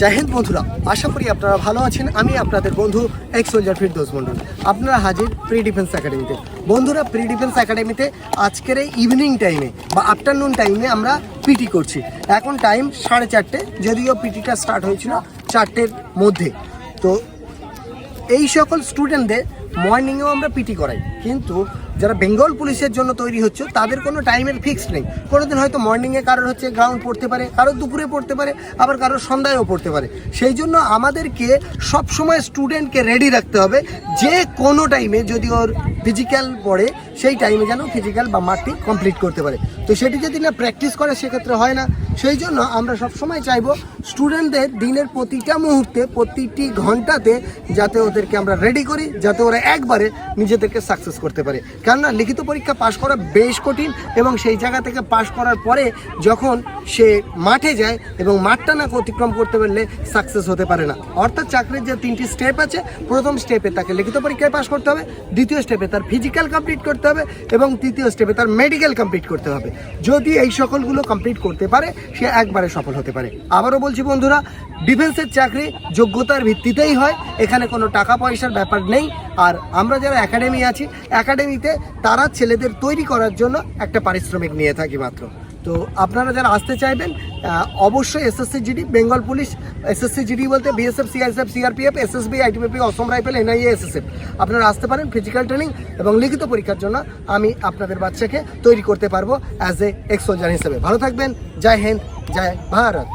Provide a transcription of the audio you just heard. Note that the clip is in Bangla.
জয় হিন্দ বন্ধুরা, আশা করি আপনারা ভালো আছেন। আমি আপনাদের বন্ধু এক সোলজার ফিরদোস মন্ডল আপনারা হাজির প্রি ডিফেন্স একাডেমিতে বন্ধুরা প্রি ডিফেন্স একাডেমিতে আজকের এই ইভিনিং টাইমে বা আফটারনুন টাইমে আমরা পিটি করছি। এখন টাইম সাড়ে চারটে, যদিও পিটিটা স্টার্ট হয়েছিল চারটের মধ্যে। তো এই সকল স্টুডেন্টদের মর্নিংয়েও আমরা পিটি করাই। কিন্তু যারা বেঙ্গল পুলিশের জন্য তৈরি হচ্ছে, তাদের কোনো টাইমের ফিক্স নেই। কোনো দিন হয়তো মর্নিংয়ে কারোর হচ্ছে গ্রাউন্ড পড়তে পারে, কারোর দুপুরে পড়তে পারে, আবার কারোর সন্ধ্যায়ও পড়তে পারে। সেই জন্য আমাদেরকে সবসময় স্টুডেন্টকে রেডি রাখতে হবে। যে কোনো টাইমে যদি ওর ফিজিক্যাল পড়ে, সেই টাইমে যেন ফিজিক্যাল বা মাঠটি কমপ্লিট করতে পারে। তো সেটি যদি না প্র্যাকটিস করে, সেক্ষেত্রে হয় না। সেই জন্য আমরা সবসময় চাইব স্টুডেন্টদের দিনের প্রতিটা মুহূর্তে, প্রতিটি ঘন্টাতে যাতে ওদেরকে আমরা রেডি করি, যাতে ওরা একবারে নিজেদেরকে সাকসেস করতে পারে। কেননা লিখিত পরীক্ষা পাশ করা বেশ কঠিন এবং সেই জায়গা থেকে পাশ করার পরে যখন সে মাঠে যায় এবং মাঠটা না অতিক্রম করতে পারলে সাকসেস হতে পারে না। অর্থাৎ চাকরির যে তিনটি স্টেপ আছে, প্রথম স্টেপে তাকে লিখিত পরীক্ষায় পাশ করতে হবে, দ্বিতীয় স্টেপে তার ফিজিক্যাল কমপ্লিট করতে হবে এবং তৃতীয় স্টেপে তার মেডিকেল কমপ্লিট করতে হবে। যদি এই সকলগুলো কমপ্লিট করতে পারে, সে একবারে সফল হতে পারে। আবারও বলছি বন্ধুরা ডিফেন্সের চাকরি যোগ্যতার ভিত্তিতেই হয়, এখানে কোনো টাকা পয়সার ব্যাপার নেই। আর আমরা যারা একাডেমি আছি একাডেমিতে তারা ছেলেদের তৈরি করার জন্য একটা পারিশ্রমিক নিয়ে থাকি মাত্র। তো আপনারা যারা আসতে চাইবেন অবশ্যই SSC GD, Bengal police, SSC GD বলতে BSF, CISF, CRPF, SSB ITBP Assam rifle, NIA, SSF. আপনারা আসতে পারেন ফিজিক্যাল ট্রেনিং এবং লিখিত পরীক্ষার জন্য। আমি আপনাদের বাচ্চাকে তৈরি করতে পারব অ্যাজ এ এক্স সোলজার হিসেবে। ভালো থাকবেন। জয় হিন্দ, জয় ভারত।